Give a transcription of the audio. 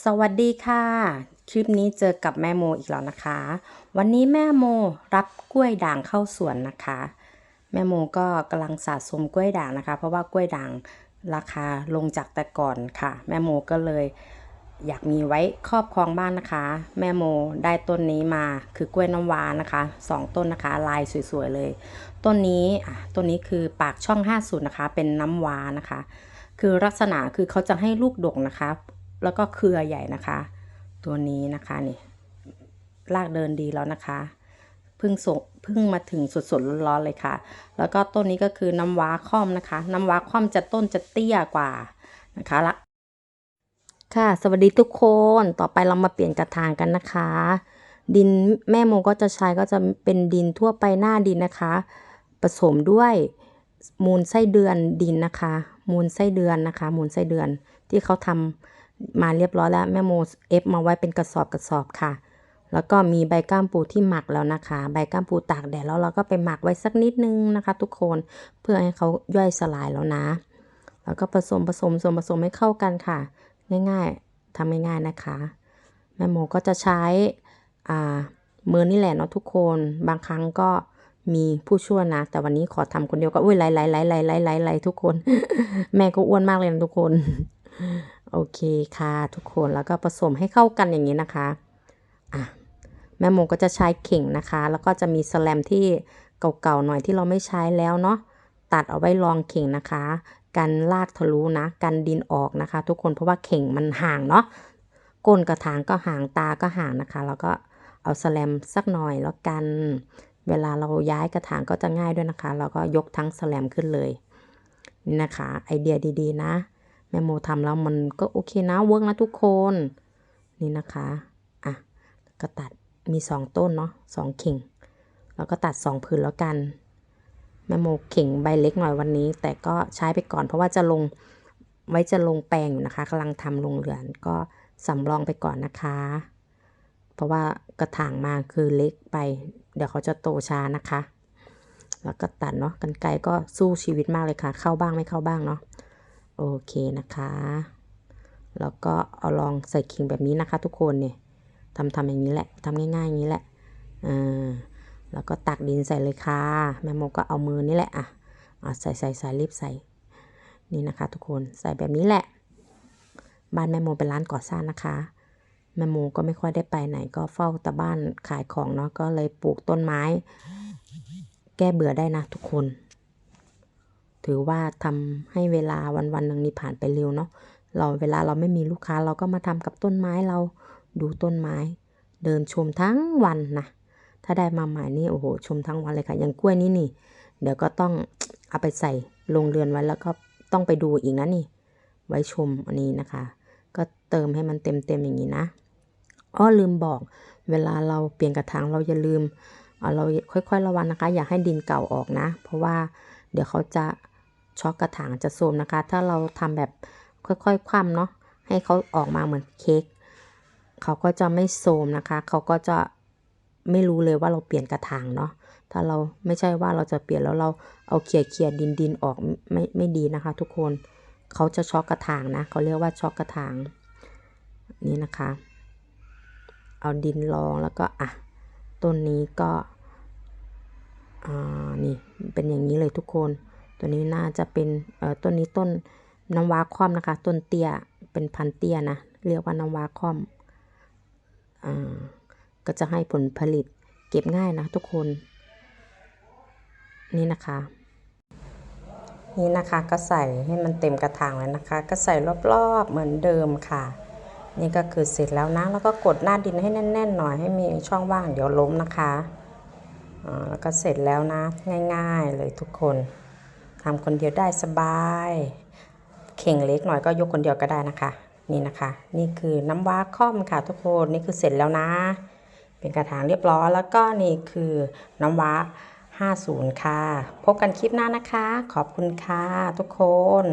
สวัสดีค่ะ คลิปนี้เจอกับแม่โมอีกแล้วนะคะ วันนี้แม่โมรับกล้วยด่างเข้าสวนนะคะ แม่โมก็กำลังสะสมกล้วยด่างนะคะ เพราะว่ากล้วยด่างราคาลงจากแต่ก่อนค่ะ แม่โมก็เลยอยากมีไว้ครอบครองบ้านนะคะ แม่โมได้ต้นนี้มาคือกล้วยน้ำว้านะคะสองต้นนะคะ ลายสวยๆเลย ต้นนี้อะต้นนี้คือปากช่อง50นะคะ เป็นน้ำว้านะคะ คือลักษณะคือเขาจะให้ลูกดกนะคะ แล้วก็เครือใหญ่นะคะ ตัวนี้นะคะนี่ลากเดินดีแล้วนะคะเพิ่งส่งเพิ่งมาถึงสดๆร้อนๆเลยค่ะ แล้วก็ต้นนี้ก็คือน้ำว้าค่อมนะคะ น้ำว้าค่อมจะต้นจะเตี้ยกว่านะคะละค่ะ สวัสดีทุกคนต่อไปเรามาเปลี่ยนกระถางกันนะคะ ดินแม่โมก็จะใช้ก็จะเป็นดินทั่วไปหน้าดินนะคะ ผสมด้วยมูลไส้เดือนดินนะคะ มูลไส้เดือนนะคะ มูลไส้เดือนที่เขาทำ มาเรียบร้อยแล้วแม่โมเอฟมาไว้เป็นกระสอบกระสอบค่ะ แล้วก็มีใบก้ามปูที่หมักแล้วนะคะ ใบก้ามปูตากแดดแล้วเราก็ไปหมักไว้สักนิดนึงนะคะ ทุกคนเพื่อให้เขาย่อยสลายแล้วนะ แล้วก็ผสมผสมส่วนผสมให้เข้ากันค่ะ ง่ายๆทำง่ายๆนะคะ แม่โมก็จะใช้อ่ามือนี่แหละเนาะทุกคนบางครั้งก็มีผู้ช่วยนะ แต่วันนี้ขอทำคนเดียวก็อุ้ยไหลไหลไหลไหลไหลไหลไหลทุกคน แม่ก็อ้วนมากเลยนะทุกคน โอเคค่ะทุกคนแล้วก็ผสมให้เข้ากันอย่างนี้นะคะอะแม่โมก็จะใช้เข่งนะคะ แล้วก็จะมีสแลมที่เก่าๆหน่อยที่เราไม่ใช้แล้วเนาะตัดเอาไว้รองเข่งนะคะ กันลากทะลุนะกันดินออกนะคะ ทุกคนเพราะว่าเข่งมันห่างเนาะก้นกระถางก็ห่างตาก็ห่างนะคะ แล้วก็เอาสแลมสักหน่อยแล้วกัน เวลาเราย้ายกระถางก็จะง่ายด้วยนะคะ เราก็ยกทั้งสแลมขึ้นเลยนี่นะคะ ไอเดียดีๆนะ แม่โมทำแล้วมันก็โอเคนะเวิร์กนะทุกคนนี่นะคะอะก็ตัดมีสองต้นเนาะสองเข่ง แล้วก็ตัดสองผืนแล้วกันแม่โมเข่งใบเล็กหน่อยวันนี้ แต่ก็ใช้ไปก่อนเพราะว่าจะลงไว้จะลงแปลงอยู่นะคะกำลังทำลงเรือนก็สำรองไปก่อนนะคะ เพราะว่ากระถางมาคือเล็กไป เดี๋ยวเขาจะโตช้านะคะ แล้วก็ตัดเนาะกันไกลก็สู้ชีวิตมากเลยค่ะ เข้าบ้างไม่เข้าบ้างเนาะ โอเคนะคะ แล้วก็เอาลองใส่ขิงแบบนี้นะคะ ทุกคนเนี่ยทำทำอย่างนี้แหละทำง่ายๆอย่างนี้แหละอ่าแล้วก็ตักดินใส่เลยค่ะ แม่โมก็เอามือนี่แหละอะอะใส่ใส่ใส่รีบใส่ นี่นะคะ ทุกคนใส่แบบนี้แหละ บ้านแม่โมเป็นร้านก่อสร้างนะคะ แม่โมก็ไม่ค่อยได้ไปไหน ก็เฝ้าแต่บ้านขายของเนาะก็เลยปลูกต้นไม้ แก้เบื่อได้นะทุกคน ถือว่าทำให้เวลาวันวันหนึ่งนี้ผ่านไปเร็วเนาะเราเวลาเราไม่มีลูกค้าเราก็มาทำกับต้นไม้เราดูต้นไม้ เดินชมทั้งวันนะถ้าได้มาใหม่นี่โอ้โหชมทั้งวันเลยค่ะอย่างกล้วยนี่นี่ เดี๋ยวก็ต้องเอาไปใส่ลงเรือนไว้แล้วก็ต้องไปดูอีกนะนี่ ไว้ชมอันนี้นะคะ ก็เติมให้มันเต็มเต็มๆอย่างนี้นะอ้อลืมบอก เวลาเราเปลี่ยนกระถางเราอย่าลืมเอาเราค่อยๆระวังนะคะ อย่าให้ดินเก่าออกนะ เพราะว่าเดี๋ยวเขาจะ ช็อกกระถางจะโทมนะคะ ถ้าเราทำแบบค่อยๆ คว่ำเนาะให้เขาออกมาเหมือนเค้กเขาก็จะไม่โทมนะคะ เขาก็จะไม่รู้เลยว่าเราเปลี่ยนกระถางเนาะถ้าเราไม่ใช่ว่าเราจะเปลี่ยนแล้วเราเอาเขี่ยเขี่ยดินดินออกไม่ไม่ดีนะคะ ทุกคนเขาจะช็อกกระถางนะเขาเรียกว่าช็อกกระถางนี่นะคะ เอาดินรองแล้วก็อะต้นนี้ก็อ่านี่เป็นอย่างนี้เลยทุกคน ตัวนี้น่าจะเป็นเอ่อต้นนี้ต้นน้ำว้าคว่ำนะคะ ต้นเตี้ยเป็นพันเตี้ยนะ เรียกว่าน้ำว้าคว่ำอ่าก็จะให้ผลผลิตเก็บง่ายนะทุกคน นี่นะคะ นี่นะคะก็ใส่ให้มันเต็มกระถางเลยนะคะ ก็ใส่รอบๆเหมือนเดิมค่ะ นี่ก็คือเสร็จแล้วนะ แล้วก็กดหน้าดินให้แน่นๆหน่อยให้มีช่องว่างเดี๋ยวล้มนะคะอ่าแล้วก็เสร็จแล้วนะ ง่ายๆเลยทุกคน ทำคนเดียวได้สบาย เข่งเล็กหน่อยก็ยกคนเดียวก็ได้นะคะ นี่นะคะ นี่คือน้ำว้าค่อมค่ะทุกคนนี่คือเสร็จแล้วนะ เป็นกระถางเรียบร้อยแล้วก็นี่คือน้ำว้า50 ค่ะ พบกันคลิปหน้านะคะ ขอบคุณค่ะทุกคน